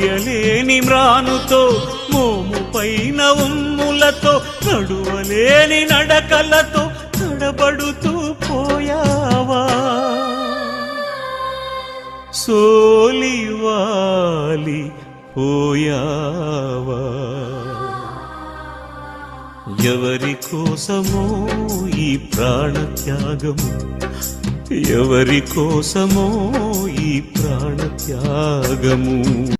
మోయలేని మ్రానుతో మోము పైన ఉమ్ములతో నడువలేని నడకలతో నడబడుతూ పోయావా? సోలివాలి పోయావా? ఎవరి కోసమో ఈ ప్రాణత్యాగము? ఎవరి కోసమో ఈ ప్రాణత్యాగము?